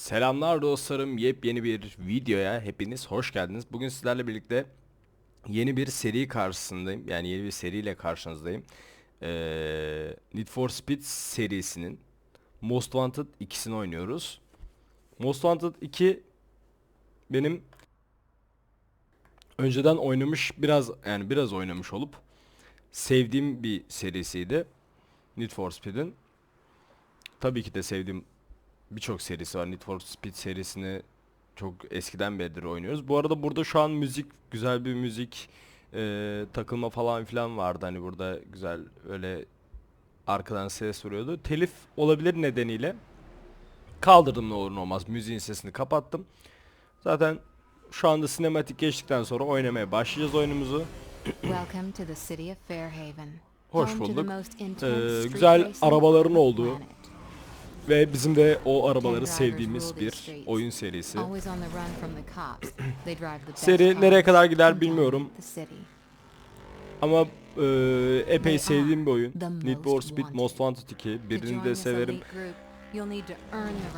Selamlar dostlarım. Yepyeni bir videoya hepiniz hoş geldiniz. Bugün sizlerle birlikte yeni bir seri karşısındayım. Yani yeni bir seriyle karşınızdayım. Ee, Need for Speed serisinin Most Wanted 2'sini oynuyoruz. Most Wanted 2 benim önceden oynamış biraz yani biraz oynamış olup sevdiğim bir serisiydi. Need for Speed'in. Tabii ki de sevdiğim birçok serisi var. Need for Speed serisini çok eskiden beridir oynuyoruz. Bu arada burada şu an müzik güzel bir müzik e, takılma falan filan vardı. Hani burada güzel öyle arkadan ses vuruyordu. Telif olabilir nedeniyle kaldırdım ne olur ne olmaz. Müziğin sesini kapattım. Zaten şu anda sinematik geçtikten sonra oynamaya başlayacağız oyunumuzu. Welcome to the city of Fairhaven. Hoş bulduk. Ee, güzel arabaların olduğu. Ve bizim de o arabaları sevdiğimiz bir oyun serisi. Seri nereye kadar gider bilmiyorum. Ama e, epey sevdiğim bir oyun. Need for Speed. Most Wanted 2. To Birini de severim.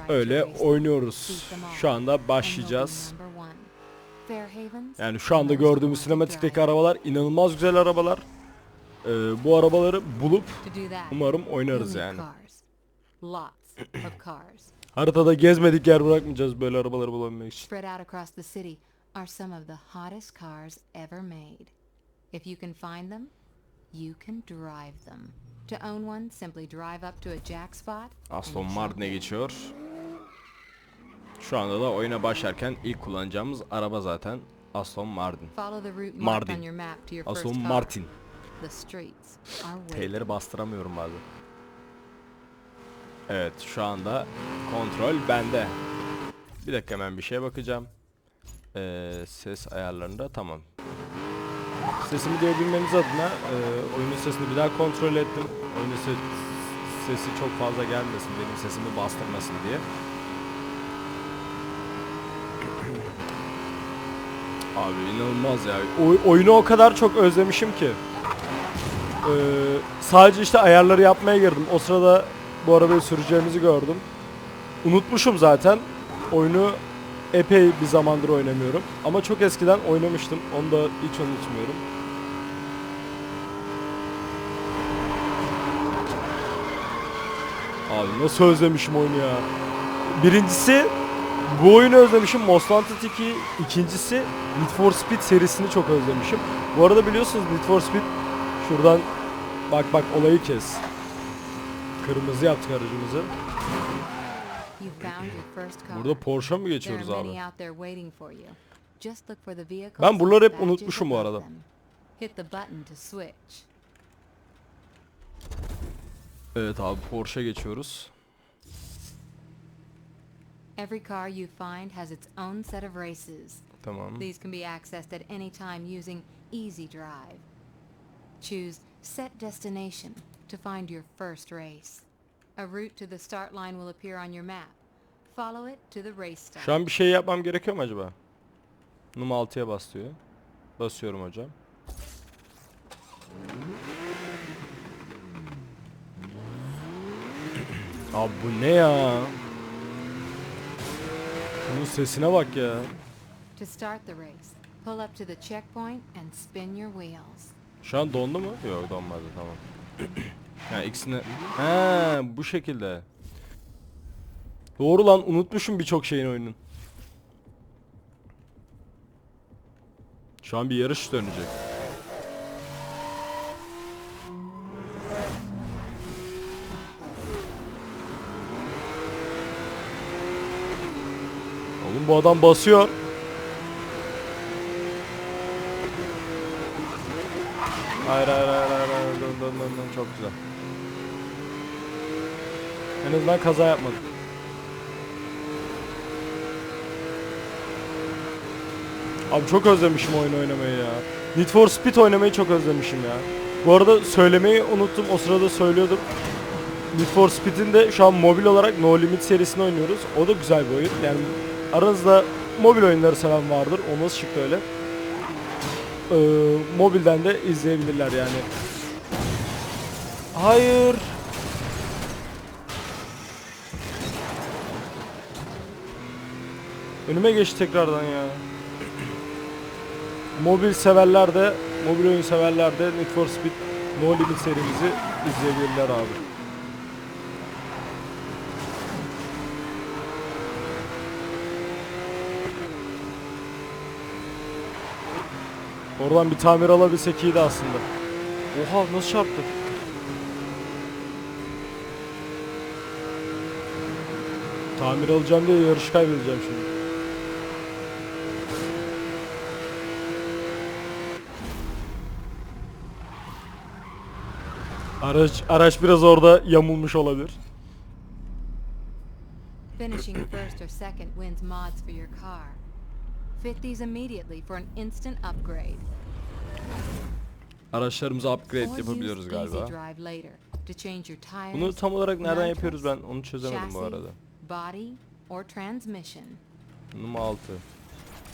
Öyle oynuyoruz. Şu anda başlayacağız. Yani şu anda gördüğümüz sinematikteki arabalar inanılmaz güzel arabalar. E, bu arabaları bulup umarım oynarız yani. Of cars. Haritada gezmedik yer bırakmayacağız böyle arabaları bulabilmek için. spread out across the city are some of the hottest cars ever made. If you can find them, you can drive them. To own one, simply drive up to a jack spot. Aston Martin'e geçiyor. Şu anda da oyuna başlarken ilk kullanacağımız araba zaten Aston Martin. Follow the route marked Martin. on your map to your first Aston. Martin. The streets are waiting. T'leri bastıramıyorum bazen. Evet şu anda kontrol bende. Bir dakika hemen bir şeye bakacağım. Ee, ses ayarlarında tamam. Sesimi duyabilmeniz adına e, oyunun sesini bir daha kontrol ettim. Oyunun se- sesi çok fazla gelmesin, benim sesimi bastırmasın diye. Abi inanılmaz ya. Oy- oyunu o kadar çok özlemişim ki. Ee, sadece işte ayarları yapmaya girdim. O sırada bu arabayı süreceğimizi gördüm. Unutmuşum zaten. Oyunu epey bir zamandır oynamıyorum. Ama çok eskiden oynamıştım. Onu da hiç unutmuyorum. Abi nasıl özlemişim oyunu ya. Birincisi bu oyunu özlemişim. Most Wanted 2. İkincisi Need for Speed serisini çok özlemişim. Bu arada biliyorsunuz Need for Speed şuradan bak bak olayı kes. Kırmızı yaptık aracımızı. Burada Porsche mı geçiyoruz abi? Ben buraları hep unutmuşum bu arada. Evet abi Porsche geçiyoruz. Every car you find has its own set of races. Tamam. These can be accessed at any time using Easy Drive. Choose Set Destination to find your first race. A route to the start line will appear on your map. Follow it to the race stop. Şu an bir şey yapmam gerekiyor mu acaba? Num 6'ya bas diyor. Basıyorum hocam. Abi bu ne ya? Şunun sesine bak ya. To start the race, pull up to the checkpoint and spin your wheels. Şu an dondu mu? Yok donmadı tamam. ha ikisini... Ha bu şekilde. Doğru lan unutmuşum birçok şeyin oyunun. Şu an bir yarış dönecek. Oğlum bu adam basıyor. Hayır hayır hayır dön dön dön çok güzel. En azından kaza yapmadım. Abi çok özlemişim oyun oynamayı ya. Need for Speed oynamayı çok özlemişim ya. Bu arada söylemeyi unuttum o sırada söylüyordum. Need for Speed'in de şu an mobil olarak No Limit serisini oynuyoruz. O da güzel bir oyun. Yani aranızda mobil oyunları seven vardır. O nasıl çıktı öyle? Ee, mobilden de izleyebilirler yani. Hayır. Önüme geçti tekrardan ya. Mobil severler de, mobil oyun severler de Need for Speed No Limit serimizi izleyebilirler abi. Oradan bir tamir alabilsek iyiydi aslında. Oha nasıl çarptı? Tamir alacağım diye yarış kaybedeceğim şimdi. Araç araç biraz orada yamulmuş olabilir. Finishing first or second wins mods for your car. Fit these immediately for an instant upgrade. Araçlarımızı upgrade Or yapabiliyoruz galiba. Bunu tam olarak nereden yapıyoruz ben onu çözemedim bu chassis, arada. Body, or transmission. Bunun 6.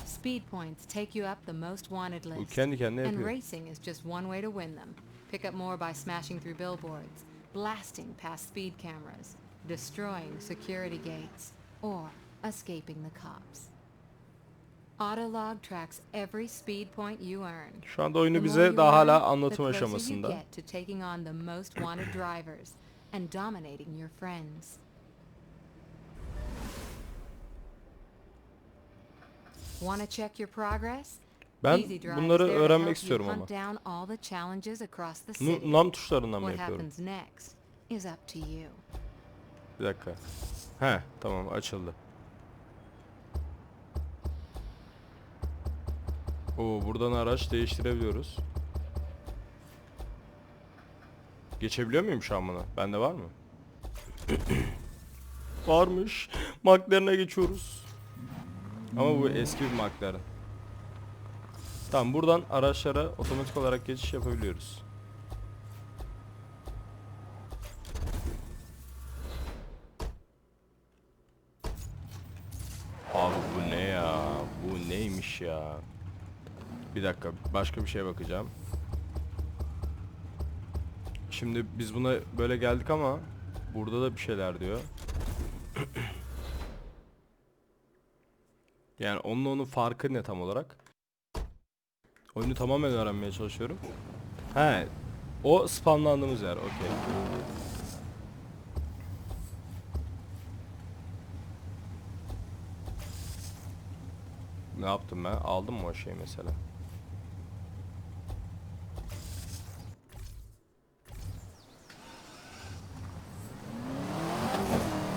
Speed points take you up the most wanted Bu list. kendi kendine And yapıyor. racing is just one way to win them. Pick up more by smashing through billboards, blasting past speed cameras, destroying security gates, or escaping the cops. Autolog tracks every speed point you earn. Şu anda oyunu more bize you daha hala earn, the anlatım closer you aşamasında. get to taking on the most wanted drivers and dominating your friends. Want to check your progress? Ben bunları öğrenmek istiyorum ama. city. Nam tuşlarından mı What yapıyorum? happens next is up to you. Bir dakika. He tamam açıldı. Oo buradan araç değiştirebiliyoruz. Geçebiliyor muyum şu an buna? Bende var mı? Varmış. McLaren'e geçiyoruz. Ama bu eski bir McLaren. Tamam buradan araçlara otomatik olarak geçiş yapabiliyoruz. Abi bu ne ya? Bu neymiş ya? Bir dakika başka bir şeye bakacağım. Şimdi biz buna böyle geldik ama burada da bir şeyler diyor. yani onunla onun farkı ne tam olarak? Oyunu tamamen öğrenmeye çalışıyorum. He, o spamlandığımız yer. Okey. Ne yaptım ben? Aldım mı o şeyi mesela?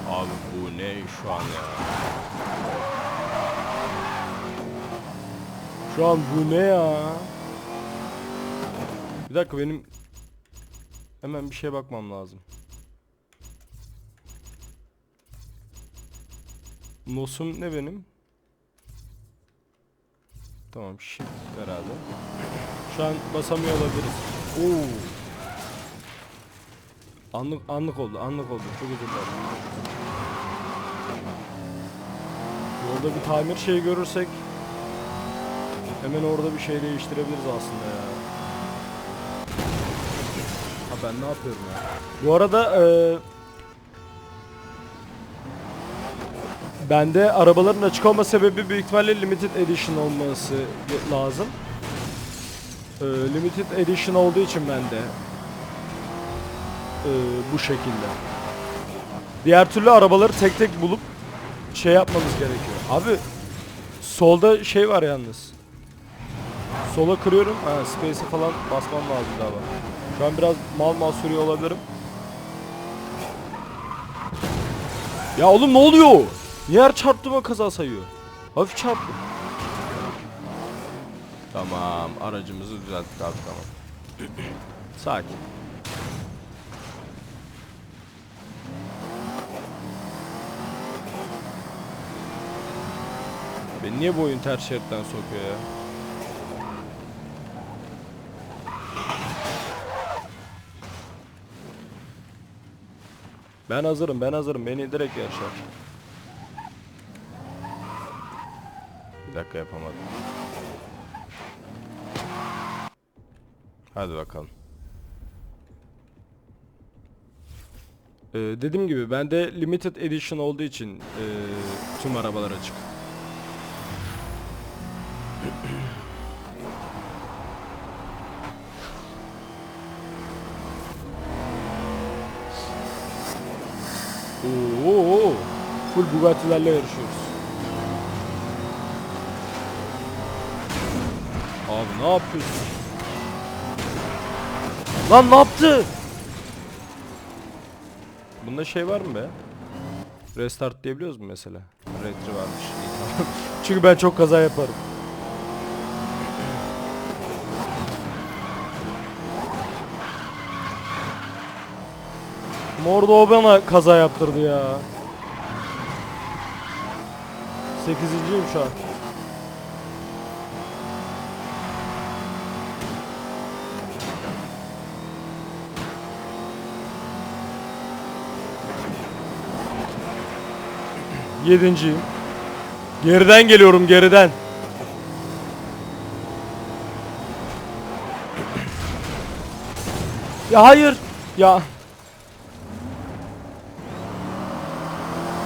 Abi bu ne şu an ya? Şu an bu ne ya? Bir dakika benim hemen bir şeye bakmam lazım. Nosum ne benim? Tamam shift herhalde. Şu an basamıyor olabiliriz. Oo. Anlık anlık oldu, anlık oldu. Çok özür dilerim. Yolda bir tamir şeyi görürsek hemen orada bir şey değiştirebiliriz aslında ya. Ha ben ne yapıyorum ya? Bu arada eee Bende arabaların açık olma sebebi büyük ihtimalle limited edition olması lazım. Ee, limited edition olduğu için bende ee, bu şekilde. Diğer türlü arabaları tek tek bulup şey yapmamız gerekiyor. Abi solda şey var yalnız. Sola kırıyorum. Ha space'e falan basmam lazım daha. Şu an biraz mal mal sürüyor olabilirim. Ya oğlum ne oluyor? Niye her çarptığıma kaza sayıyor? Hafif çarptım. Tamam aracımızı düzelttik abi tamam. Sakin. Beni niye bu oyun ters şeritten sokuyor ya? Ben hazırım ben hazırım beni direkt yarışa. Bir dakika yapamadım. Hadi bakalım. Ee, dediğim gibi bende limited edition olduğu için ee, tüm arabalar açık. Full Bugatti'lerle yarışıyoruz. Abi ne yapıyorsun? Lan ne yaptı? Bunda şey var mı be? Restart diyebiliyoruz mu mesela? Retri varmış. Çünkü ben çok kaza yaparım. Mordo o bana kaza yaptırdı ya. Sekizinciyim şu an. Yedinciyim. Geriden geliyorum geriden. Ya hayır. Ya.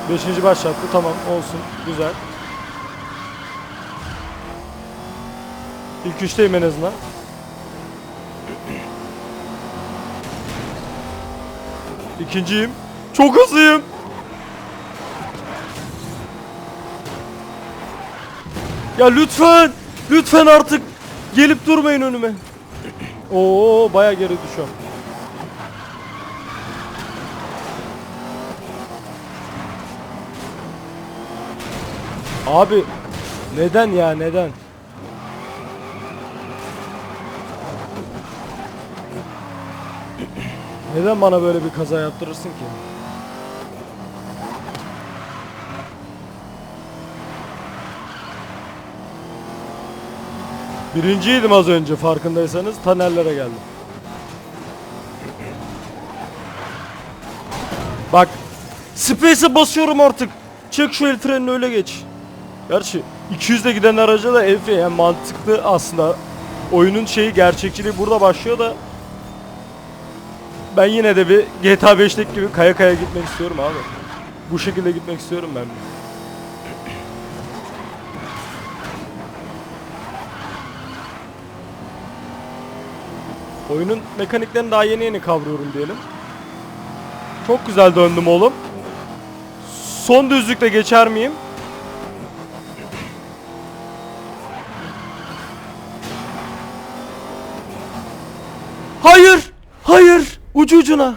Beşinci başlattı. Tamam olsun. Güzel. İlk üçteyim en azından. İkinciyim. Çok hızlıyım. Ya lütfen. Lütfen artık. Gelip durmayın önüme. Oo baya geri düşüyorum. Abi neden ya neden? Neden bana böyle bir kaza yaptırırsın ki? Birinciydim az önce farkındaysanız tanerlere geldim. Bak Space'e basıyorum artık. Çek şu el frenini öyle geç. Gerçi 200'de giden araca da freni yani mantıklı aslında. Oyunun şeyi gerçekçiliği burada başlıyor da ben yine de bir GTA 5'teki gibi kaya kaya gitmek istiyorum abi. Bu şekilde gitmek istiyorum ben. Oyunun mekaniklerini daha yeni yeni kavruyorum diyelim. Çok güzel döndüm oğlum. Son düzlükte geçer miyim? Hayır! Hayır! Ucu ucuna.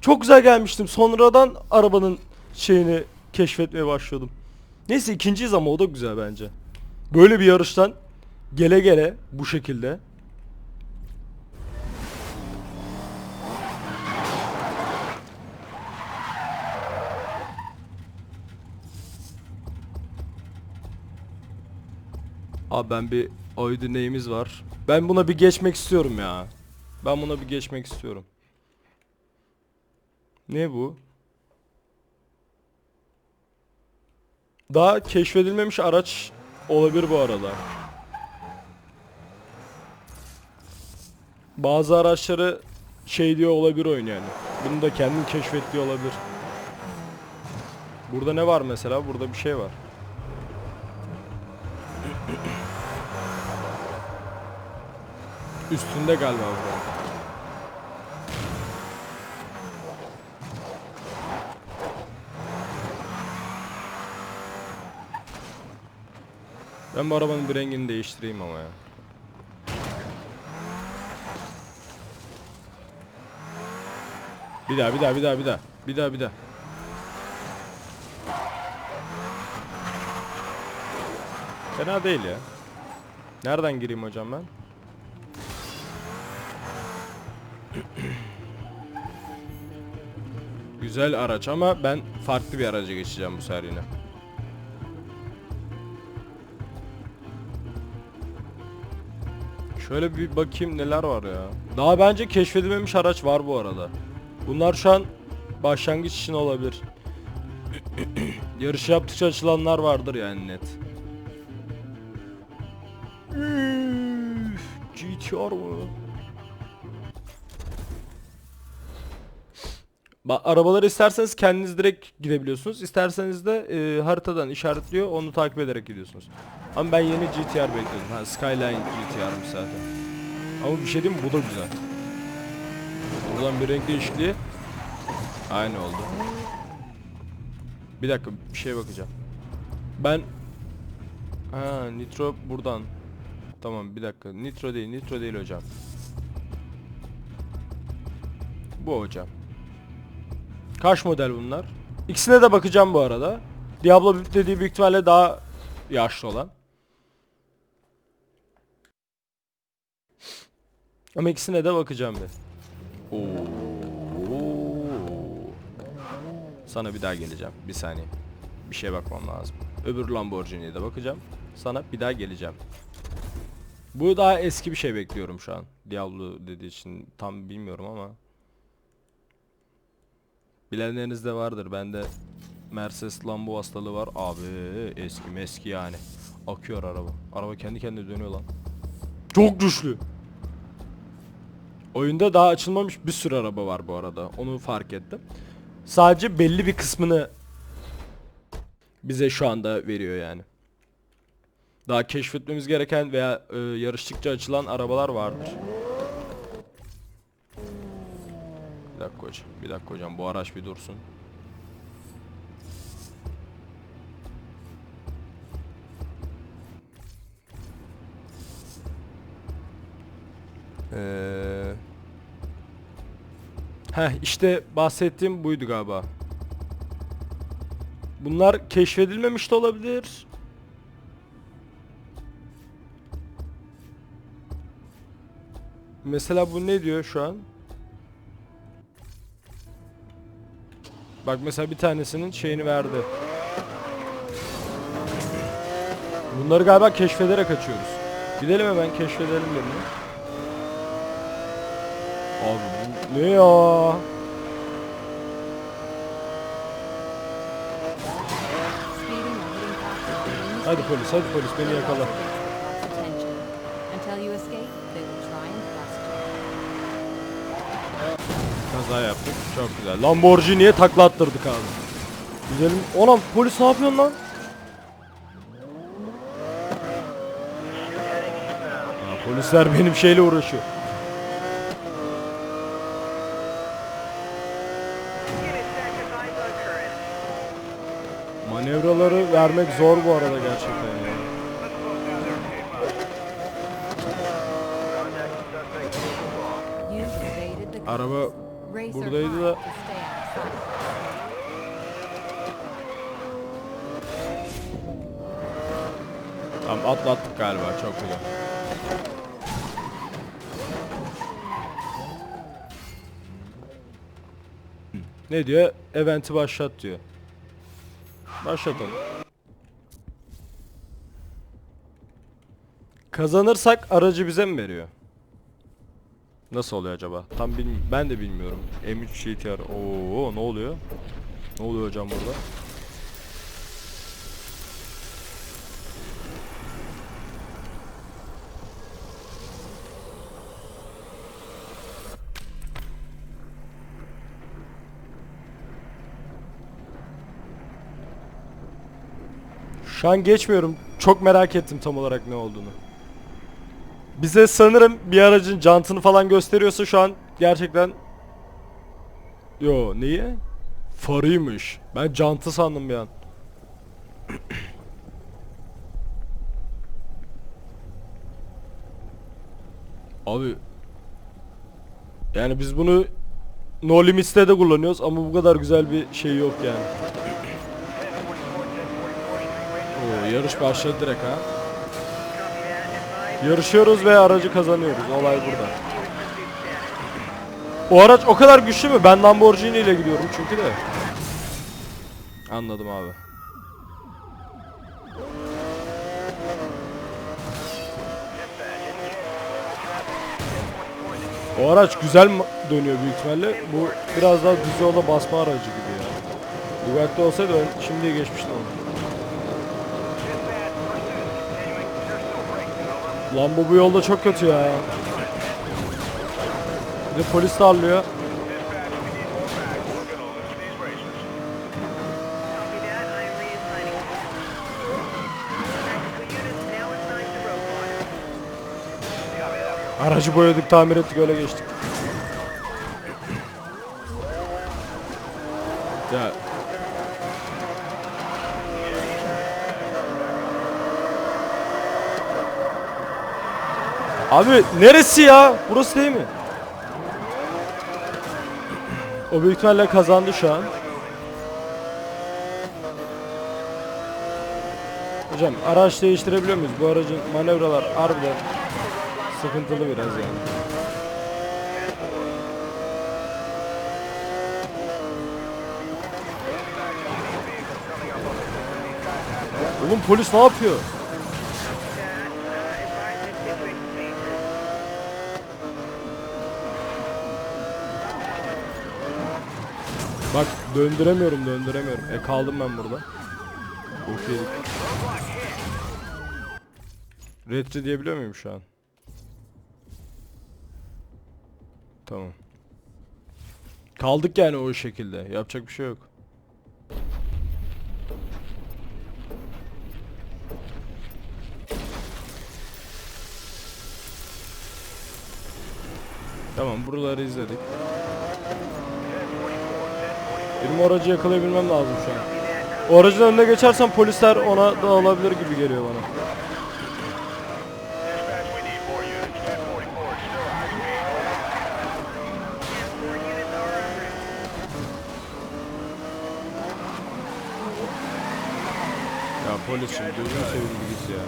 Çok güzel gelmiştim. Sonradan arabanın şeyini keşfetmeye başladım. Neyse ikinciyiz ama o da güzel bence. Böyle bir yarıştan gele gele bu şekilde Abi ben bir oydu neyimiz var. Ben buna bir geçmek istiyorum ya. Ben buna bir geçmek istiyorum. Ne bu? Daha keşfedilmemiş araç olabilir bu arada. Bazı araçları şey diyor olabilir oyun yani. Bunu da kendin keşfettiği olabilir. Burada ne var mesela? Burada bir şey var. Üstünde galiba bu. Ben bu arabanın bir rengini değiştireyim ama ya. Bir daha bir daha bir daha bir daha. Bir daha bir daha. Fena değil ya. Nereden gireyim hocam ben? Güzel araç ama ben farklı bir araca geçeceğim bu sefer yine. Şöyle bir bakayım neler var ya. Daha bence keşfedilmemiş araç var bu arada. Bunlar şu an başlangıç için olabilir. Yarış yaptıkça açılanlar vardır yani net. GTR mı? Arabaları isterseniz kendiniz direkt gidebiliyorsunuz. İsterseniz de e, haritadan işaretliyor. Onu takip ederek gidiyorsunuz. Ama ben yeni GTR bekledim. Ha Skyline GTR'mış zaten. Ama bir şey diyeyim? Bu da güzel. Buradan bir renk değişikliği. Aynı oldu. Bir dakika bir şeye bakacağım. Ben Ha nitro buradan. Tamam bir dakika. Nitro değil, nitro değil hocam. Bu hocam. Kaç model bunlar? İkisine de bakacağım bu arada. Diablo dediği büyük ihtimalle daha yaşlı olan. Ama ikisine de bakacağım bir. Oo. Sana bir daha geleceğim. Bir saniye. Bir şeye bakmam lazım. Öbür Lamborghini'ye de bakacağım. Sana bir daha geleceğim. Bu daha eski bir şey bekliyorum şu an. Diablo dediği için tam bilmiyorum ama. Bilenleriniz de vardır. Bende Mercedes Lambo hastalığı var. Abi eski meski yani. Akıyor araba. Araba kendi kendine dönüyor lan. Çok güçlü. Oyunda daha açılmamış bir sürü araba var bu arada. Onu fark ettim. Sadece belli bir kısmını bize şu anda veriyor yani. Daha keşfetmemiz gereken veya e, yarıştıkça açılan arabalar vardır. Bir dakika hocam, bir dakika hocam bu araç bir dursun. Eee Heh işte bahsettiğim buydu galiba. Bunlar keşfedilmemiş de olabilir. Mesela bu ne diyor şu an? Bak mesela bir tanesinin şeyini verdi. Bunları galiba keşfederek açıyoruz. Gidelim hemen keşfedelim birini. Abi bu ne ya? Hadi polis, hadi polis beni yakala. Attention. Until you escape, they will try and bust you. Kaza yaptık. Çok güzel. Lamborghini'ye takla attırdık abi. Güzelim. Onam polis ne yapıyorsun lan? Ha, polisler benim şeyle uğraşıyor. Manevraları vermek zor bu arada gerçekten ya. Araba buradaydı da. Tamam atlattık galiba çok güzel. Ne diyor? Event'i başlat diyor. Başlatalım. Kazanırsak aracı bize mi veriyor? Nasıl oluyor acaba? Tam bil ben de bilmiyorum. M3 GTR. Oo ne oluyor? Ne oluyor hocam burada? Şu an geçmiyorum. Çok merak ettim tam olarak ne olduğunu. Bize sanırım bir aracın jantını falan gösteriyorsa şu an gerçekten... Yo neyi? Farıymış. Ben jantı sandım bir an. Abi yani biz bunu No Limits'te de kullanıyoruz ama bu kadar güzel bir şey yok yani. Oo, yarış başladı direkt ha. Yarışıyoruz ve aracı kazanıyoruz. Olay burada. O araç o kadar güçlü mü? Ben Lamborghini ile gidiyorum çünkü de. Anladım abi. O araç güzel dönüyor büyük ihtimalle. Bu biraz daha düz yolda basma aracı gibi ya. Bugatti olsaydı ön- şimdiye geçmiştim Lan bu bu yolda çok kötü ya. Bir de polis darlıyor. Aracı boyadık, tamir ettik, öyle geçtik. Abi neresi ya? Burası değil mi? O büyük ihtimalle kazandı şu an. Hocam araç değiştirebiliyor muyuz? Bu aracın manevralar harbiden sıkıntılı biraz yani. Oğlum polis ne yapıyor? Bak döndüremiyorum döndüremiyorum. E kaldım ben burada. Bok yedik. Retri diyebiliyor muyum şu an? Tamam. Kaldık yani o şekilde. Yapacak bir şey yok. Tamam buraları izledik. Benim aracı yakalayabilmem lazım şu an. O aracın önüne geçersem polisler ona da alabilir gibi geliyor bana. Dispatch, we need more units. 1044 still high speed. Ya polisim gözünü seveyim git ya.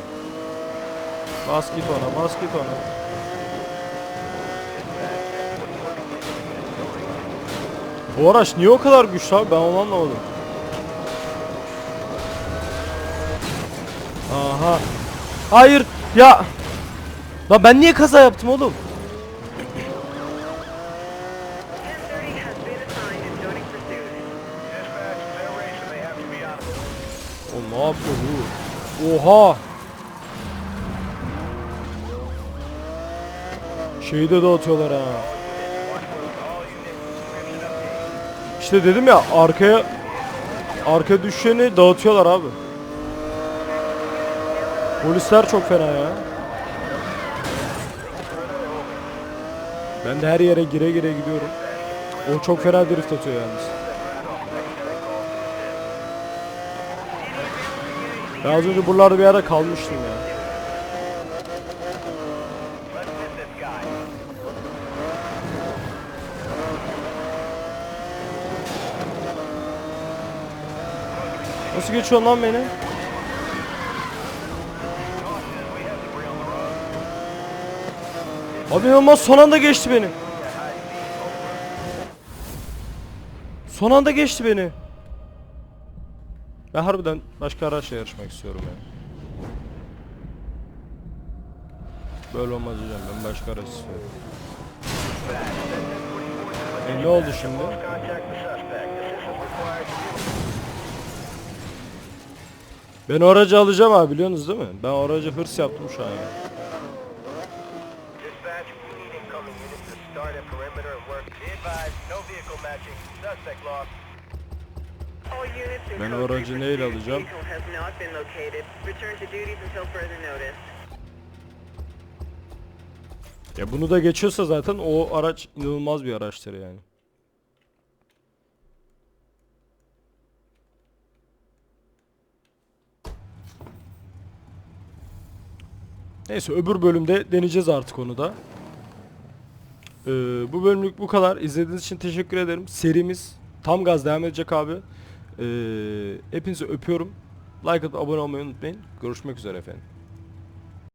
Bas git ona bas git ona. O araç niye o kadar güçlü abi ben onu anlamadım. Aha. Hayır ya. Lan ben niye kaza yaptım oğlum? 1030 has been assigned and joining pursuit. Dispatch, they're racing. They have to be on the O ne yapıyor bu? Oha. Şeyi de dağıtıyorlar ha. İşte dedim ya arkaya arka düşeni dağıtıyorlar abi. Polisler çok fena ya. Ben de her yere gire gire gidiyorum. O çok fena drift atıyor yalnız. Ben az önce buralarda bir yerde kalmıştım ya. Nasıl geçiyor lan beni? Abi inanılmaz son anda geçti beni. Son anda geçti beni. Ben harbiden başka araçla yarışmak istiyorum ya. Böyle olmaz hocam ben başka araç istiyorum. E ne oldu şimdi? Ben o aracı alacağım abi biliyorsunuz değil mi? Ben o aracı hırs yaptım şu an ya. Ben o aracı neyle alacağım? Ya bunu da geçiyorsa zaten o araç inanılmaz bir araçtır yani. Neyse öbür bölümde deneyeceğiz artık onu da. Ee, bu bölümlük bu kadar. İzlediğiniz için teşekkür ederim. Serimiz tam gaz devam edecek abi. Ee, hepinizi öpüyorum. Like atıp abone olmayı unutmayın. Görüşmek üzere efendim.